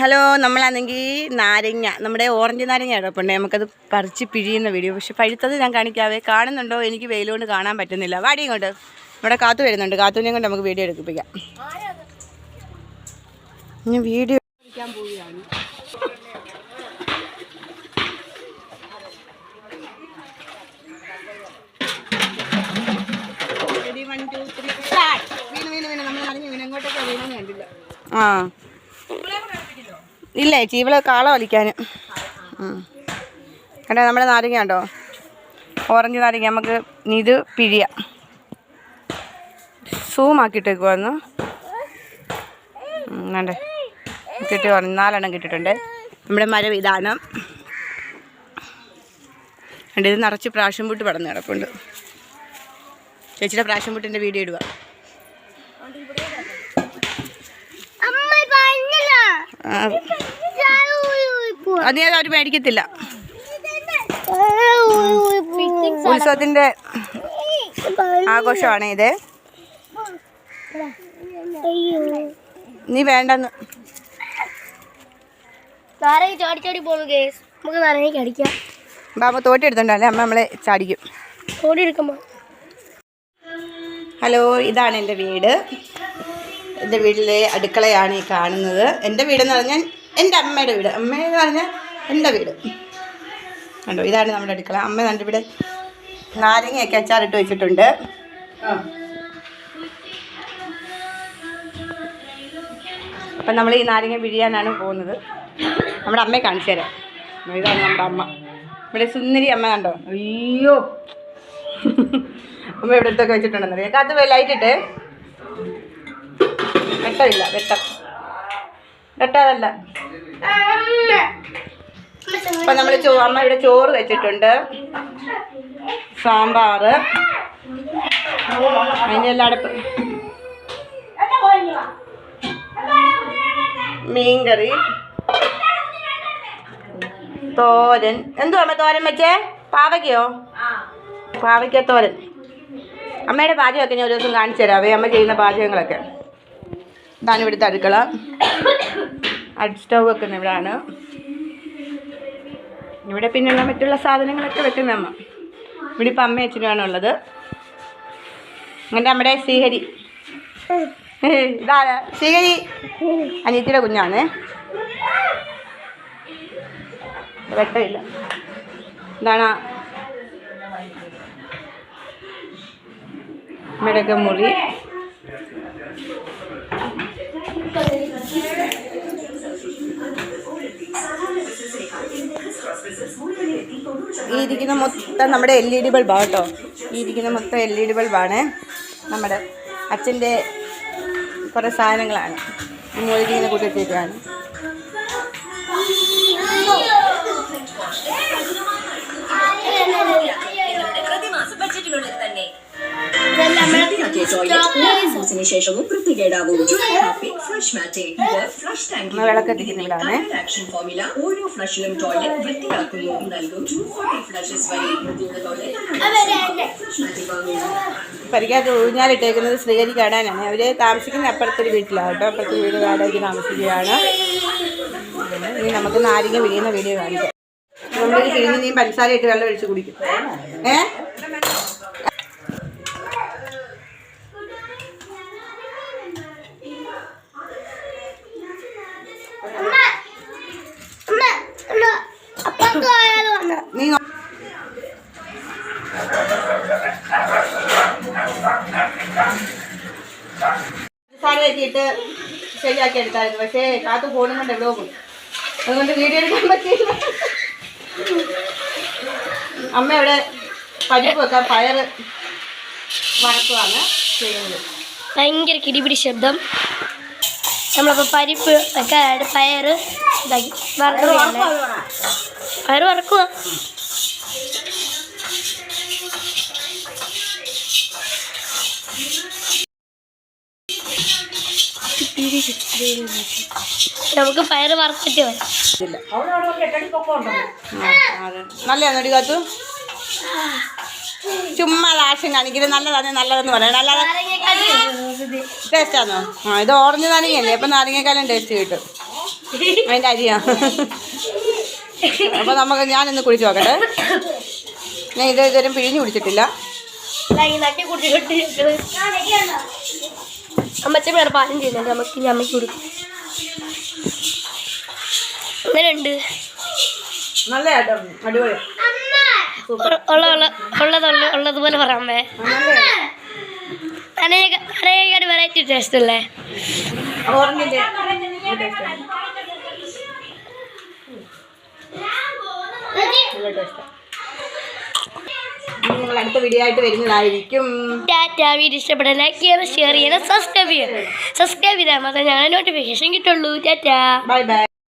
Hello നമ്മളാണെങ്കിൽ നാരങ്ങ നമ്മുടെ ഓറഞ്ച് നാരങ്ങ കിടപ്പുണ്ട് നമുക്കത് പറിച്ച് പിഴിയുന്ന വീഡിയോ പക്ഷെ പഴുത്തത് ഞാൻ കാണിക്കാവേ കാണുന്നുണ്ടോ? എനിക്ക് വെയിലുകൊണ്ട് കാണാൻ പറ്റുന്നില്ല. വാടി ഇങ്ങോട്ട്. ഇവിടെ കാത്തു വരുന്നുണ്ട്. കാത്തുവിനെ കൊണ്ട് നമുക്ക് വീഡിയോ എടുപ്പിക്കാം. ഞാൻ വീഡിയോ എടുക്കാൻ പോവുകയാണ്. ആ. ഇല്ലേ? ചീവള കാള വലിക്കാൻ കണ്ടോ? നമ്മുടെ നാരങ്ങ ഉണ്ടോ ഓറഞ്ച് നാരങ്ങ. നമുക്ക് ഇത് പിഴിയ. സൂം ആക്കിയിട്ടേക്കുവാന്ന് വേണ്ടേ കിട്ടി പറഞ്ഞു നാലെണ്ണം കിട്ടിയിട്ടുണ്ട്. നമ്മുടെ മരം ഇതാണ്. ഇത് നിറച്ച് പ്രാവശ്യം പൂട്ട് പടന്ന് കിടപ്പുണ്ട്. ചേച്ചിയുടെ പ്രാവശ്യം പൂട്ടിന്റെ വീഡിയോ ഇടുക ആ, അത് ഞാൻ അവർ മേടിക്കത്തില്ല. ഉത്സവത്തിന്റെ ആഘോഷമാണ് ഇത്. നീ വേണ്ടെന്ന്. ചാടി ചാടി കേസ് നമുക്ക് അടിക്കാം ബാബ അമ്മ നമ്മളെ ചാടിക്കും. ഹലോ ഇതാണ് എന്റെ വീട്. എന്റെ വീട്ടിലെ അടുക്കളയാണ് ഈ കാണുന്നത്. എന്റെ വീടെന്ന് പറഞ്ഞാൽ എന്റെ അമ്മയുടെ വീട്. അമ്മയെന്ന് പറഞ്ഞാൽ എന്റെ വീട്. കണ്ടോ ഇതാണ് നമ്മുടെ അടുക്കള. അമ്മ നമ്മുടെ ഇവിടെ നാരങ്ങയൊക്കെ അച്ചാറിട്ട് വെച്ചിട്ടുണ്ട്. അപ്പം നമ്മൾ ഈ നാരങ്ങ പിഴിയാനാണ് പോകുന്നത്. നമ്മുടെ അമ്മയെ കാണിച്ചു തരാം. ഇതാണ് നമ്മുടെ അമ്മ. ഇവിടെ സുന്ദരി അമ്മ കണ്ടോ? അയ്യോ. അമ്മ ഇവിടെ അടുത്തൊക്കെ വെച്ചിട്ടുണ്ടെന്നറിയാം പോയി ലൈറ്റ് ഇട്ട്. വെട്ടമില്ല വെട്ടം. വെട്ടാതല്ല. അപ്പം നമ്മൾ അമ്മ ഇവിടെ ചോറ് വെച്ചിട്ടുണ്ട്. സാമ്പാർ അതിന്റെ അടുപ്പ് മീൻകറി. തോരൻ. എന്തുവാ അമ്മ തോരൻ വെച്ചേ? പാവയ്ക്കയോ? പാവയ്ക്ക തോരൻ. അമ്മയുടെ പാചകമൊക്കെ ഞാൻ ഒരു ദിവസം കാണിച്ചു തരാവേ അമ്മ ചെയ്യുന്ന പാചകങ്ങളൊക്കെ. ഇതാണ് ഇവിടുത്തെ അടുക്കള. അഡ് സ്റ്റൗ വെക്കുന്ന ഇവിടാണ്. ഇവിടെ പിന്നെയുള്ള മറ്റുള്ള സാധനങ്ങളൊക്കെ വെക്കുന്ന അമ്മ. ഇവിടെ ഇപ്പം അമ്മ അച്ഛനുമാണ് ഉള്ളത്. എന്റെ നമ്മുടെ ശ്രീഹരി. ഇതാണ് ശ്രീഹരി? അനിയത്തിയുടെ കുഞ്ഞാണ്. വെട്ടമില്ല. ഇതാണ് അമ്മയുടെയൊക്കെ മുറി. ഈ ഇരിക്കുന്ന മൊത്തം നമ്മുടെ എൽ ഇ ഡി ബൾബാണ് കേട്ടോ. ഈ ഇരിക്കുന്ന മൊത്തം എൽ ഇ ഡി ബൾബാണ്. നമ്മുടെ അച്ഛന്റെ കുറേ സാധനങ്ങളാണ്. മുകളിൽ ഇങ്ങനെ വൃത്തിയാക്കിയ ടോയ്ലറ്റ് മൂന്ന് ദിവസത്തിന് ശേഷവും വൃത്തികേടാവും ഫ്ലഷ് മാറ്റേ ഇത് ഫ്ലഷ് നമ്മൾ വിളക്കെത്തിക്കുന്നതാണ് ആക്ഷൻ ഫോർമുല ഓരോ ഫ്ലഷിലും ടോയ്ലറ്റ് വൃത്തിയാക്കുന്നു. നൽകും ടു ഫോർട്ടി ഫ്ലഷസ് വരെ. വൃത്തിയുള്ള ടോയ്ലറ്റ് പരിക്കകത്ത് ഊഞ്ഞാലിട്ടേക്കുന്നത് ശ്രീഹരി കാടാനാണ് അവർ താമസിക്കുന്ന അപ്പുറത്തൊരു വീട്ടിലാണ് കേട്ടോ. അപ്പുറത്തെ വീട് വാടകയ്ക്ക് താമസിക്കുകയാണ്. ഇനി നമുക്ക് നാരങ്ങ വിരിയുന്ന വീഡിയോ കാണിക്കാം. നമ്മൾ പിഴിഞ്ഞ് നീ പഞ്ചസാര ഇട്ട് വെള്ളം ഒഴിച്ച് കുടിക്കും. ഏ അപ്പുറത്ത് പോയാലും വന്നു നീ നോ- ഇട്ട് ശരിയാക്കി എടുത്തായിരുന്നു. പക്ഷേ കാത്തു ഫോണും കൊണ്ട് എവിടെയോ പോയി. അതുകൊണ്ട് വീഡിയോ എടുക്കാൻ പറ്റിയില്ല. അമ്മ ഇവിടെ പരിപ്പ് വെക്കാൻ പയർ വറക്കുവാണ് ചെയ്യുന്നത്. ഭയങ്കര കിടിപിടി ശബ്ദം. നമ്മളിപ്പോൾ പരിപ്പ് ഒക്കെ പയറ് ഇതാക്കി. വറക്കുകയാണ് പയറ് വറക്കുക നമുക്ക് ഫയർ വറുത്തിട്ട് വരാം ഒരു നല്ലതാണോ കാത്തു ചുമ്മാ ആശം കാണിക്കുന്നത് നല്ലതാണ് നല്ലതെന്ന് പറയണം. അല്ലാതെ ടേസ്റ്റാണോ ആ ഇത് ഓറഞ്ച് നാരങ്ങയല്ലേ? അപ്പം നാരങ്ങക്കാലം ടേസ്റ്റ് കിട്ടും. അതിന്റെ അരിയാ. അപ്പോൾ നമുക്ക് ഞാനൊന്ന് കുടിച്ച് നോക്കട്ടെ. ഞാൻ ഇത് ഇതുവരെ പിഴിഞ്ഞ് കുടിച്ചിട്ടില്ല. കുടിച്ചിട്ട് വേറെ പാചകം ചെയ്യുന്നുണ്ട്. നമുക്ക് ഇനി അമ്മയ്ക്ക് കൊടുക്കും. അങ്ങനെയുണ്ട് നല്ല കേട്ടോ അടിപൊളി. ഉള്ള ഉള്ള ഉള്ളതുള്ള ഉള്ളതുപോലെ പറയാമേ അനേക അനേക വെറൈറ്റി ടേസ്റ്റ് അല്ലേ? ഓറഞ്ചിന്റെ നിങ്ങൾ അടുത്ത വീഡിയോ ആയിട്ട് വരുന്നതായിരിക്കും. ടാറ്റ വീഡിയോ ഇഷ്ടപ്പെട്ട ലൈക്ക് ചെയ്യണം ഷെയർ ചെയ്യണം സബ്സ്ക്രൈബ് ചെയ്യണം സബ്സ്ക്രൈബ് ചെയ്താൽ മാത്രമേ ഞങ്ങളെ നോട്ടിഫിക്കേഷൻ കിട്ടുള്ളൂ. Tata bye bye